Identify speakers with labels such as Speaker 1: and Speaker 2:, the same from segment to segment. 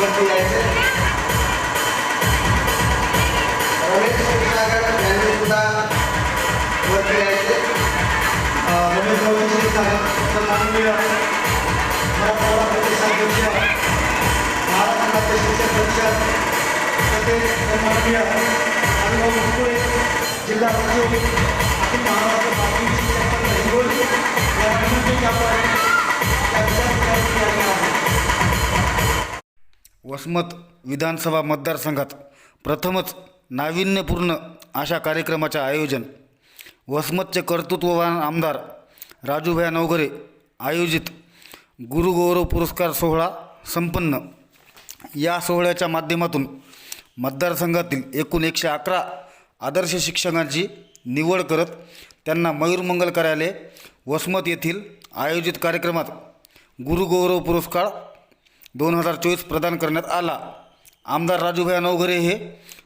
Speaker 1: वरती यायचे रमेश क्षीरसागर यांनी सुद्धा वरती यायचे
Speaker 2: रमेश भाऊ क्षीरसागर सन्माननीय मराठवाडा प्रदेशाध्यक्ष महाराष्ट्र राज्य शिक्षक परिषद तसेच सन्माननीय हरिभाऊ मुकुळे जिल्हा सचिव अखिल महाराष्ट्र प्राथमिक शिक्षक हिंगोली या विनंती आपण या विद्यार्थ्यांनी आहे
Speaker 3: वसमत विधानसभा मतदारसंघात प्रथमच नाविन्यपूर्ण अशा कार्यक्रमाचे आयोजन. वसमतचे कर्तृत्ववान आमदार राजूभाई नवघरे आयोजित गुरुगौरव पुरस्कार सोहळा संपन्न. या सोहळ्याच्या माध्यमातून मतदारसंघातील एकूण एकशे अकरा आदर्श शिक्षकांची निवड करत त्यांना मयूरमंगल कार्यालय वसमत येथील आयोजित कार्यक्रमात गुरुगौरव पुरस्कार दोन हजार चोवीस प्रदान करण्यात आला. आमदार राजूभाई नवघरे हे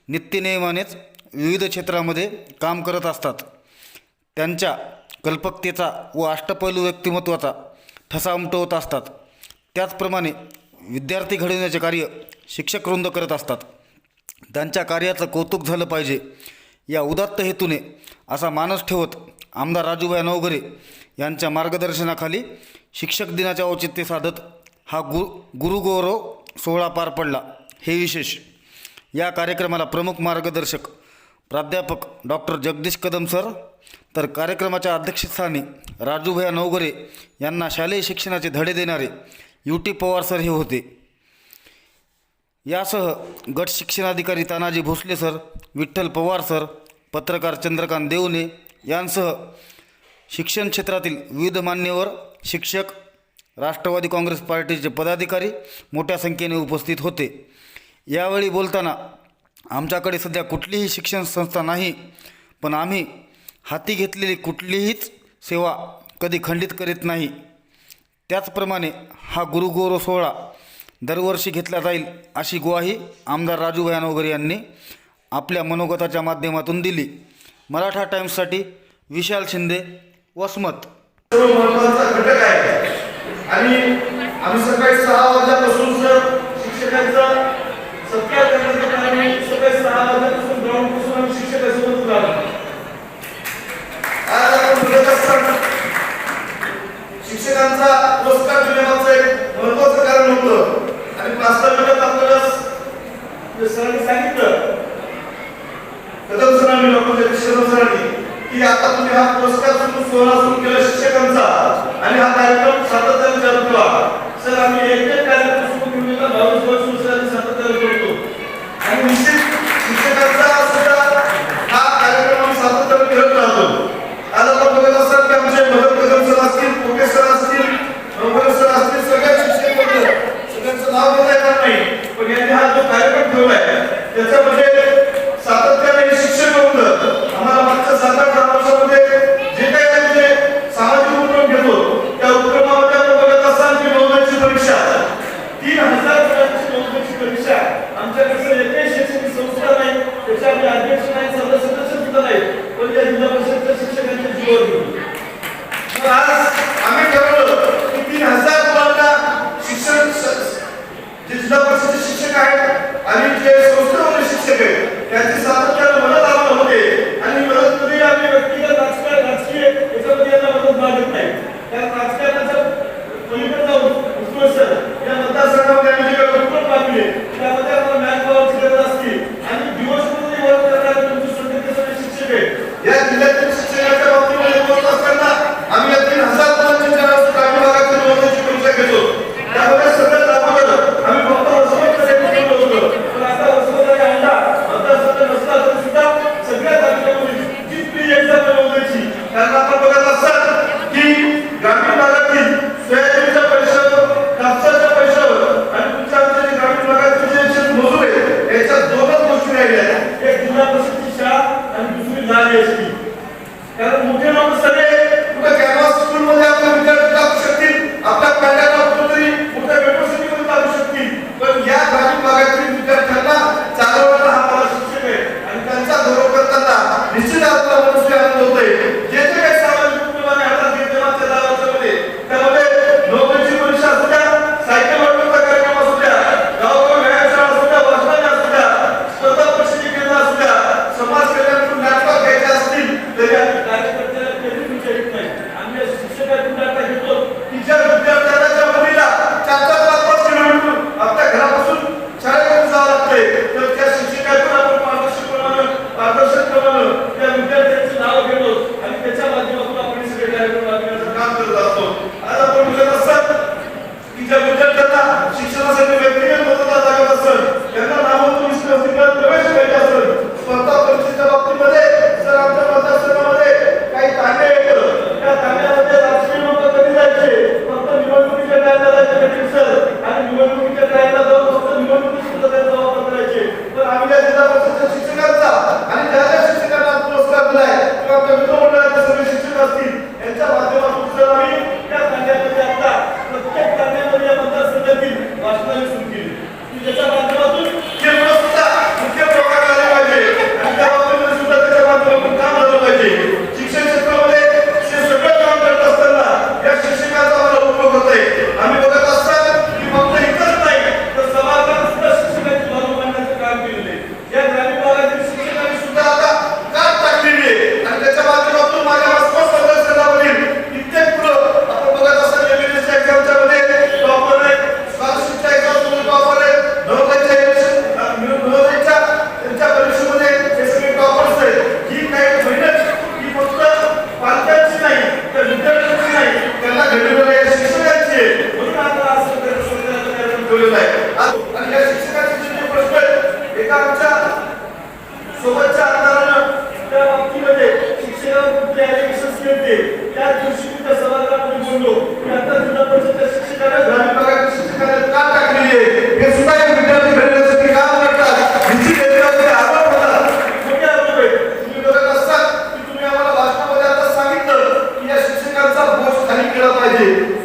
Speaker 3: नित्यनियमानेच विविध क्षेत्रामध्ये काम करत असतात. त्यांच्या कल्पकतेचा व अष्टपैलू व्यक्तिमत्वाचा ठसा उमटवत असतात. त्याचप्रमाणे विद्यार्थी घडविण्याचे कार्य शिक्षक रुंद करत असतात. त्यांच्या कार्याचं कौतुक झालं पाहिजे. या उदात्त हेतूने असा मानस ठेवत आमदार राजूभाई नवघरे यांच्या मार्गदर्शनाखाली शिक्षक दिनाचे औचित्य साधत हा गु गुरुगौरव सोहळा पार पडला. हे विशेष. या कार्यक्रमाला प्रमुख मार्गदर्शक प्राध्यापक डॉक्टर जगदीश कदम सर तर कार्यक्रमाच्या अध्यक्षस्थानी राजूभया नवगरे यांना शालेय शिक्षणाचे धडे देणारे यू टी पवार सर हे होते. यासह गट शिक्षणाधिकारी तानाजी भोसले सर विठ्ठल पवार सर पत्रकार चंद्रकांत देवने यांसह शिक्षण क्षेत्रातील विविध मान्यवर शिक्षक राष्ट्रवादी काँग्रेस पार्टीचे पदाधिकारी मोठ्या संख्येने उपस्थित होते. यावेळी बोलताना आमच्याकडे सध्या कुठलीही शिक्षण संस्था नाही पण आम्ही हाती घेतलेली कुठलीहीच सेवा कधी खंडित करीत नाही. त्याचप्रमाणे हा गुरुगौरव सोहळा दरवर्षी घेतला जाईल अशी ग्वाही आमदार राजू भयानोगर यांनी आपल्या मनोगताच्या माध्यमातून दिली. मराठा टाइम्ससाठी विशाल शिंदे वसमत.
Speaker 4: घटक आहे. आणि आम्ही सकाळी सहा वाजल्यापासून शिक्षकांचं शिक्षकांचा सत्कार करण्यासाठी सकाळी सहा वाजल्यापासून ग्राउंडपासून आम्ही शिक्षकांसोबत उभा आहोत. आज आपण बघत असताना शिक्षकांचा पुरस्कार देण्यामागचं एक महत्वाचं कारण होतं आणि पाच सहा मिनिटात आपल्याला सरांनी सांगितलं कदम सरांनी डॉक्टर जगदीश कदम सरांनी की आता तुम्ही हा पुरस्कार सुरू सोहळा सुरू केला शिक्षकांचा आणि हा कार्यक्रम सातत्याने चालू ठेवा सर आम्ही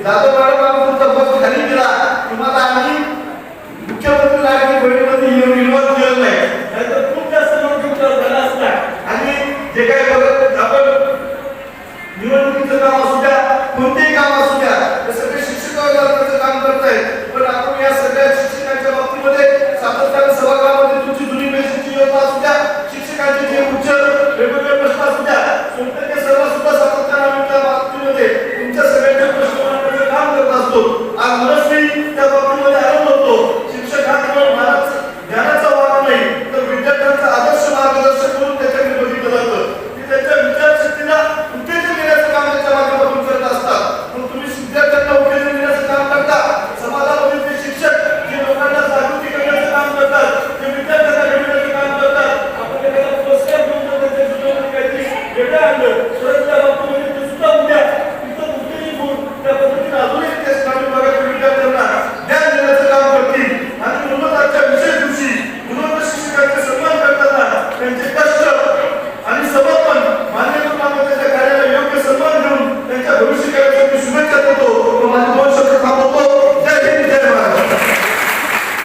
Speaker 4: पाहिजे जाधव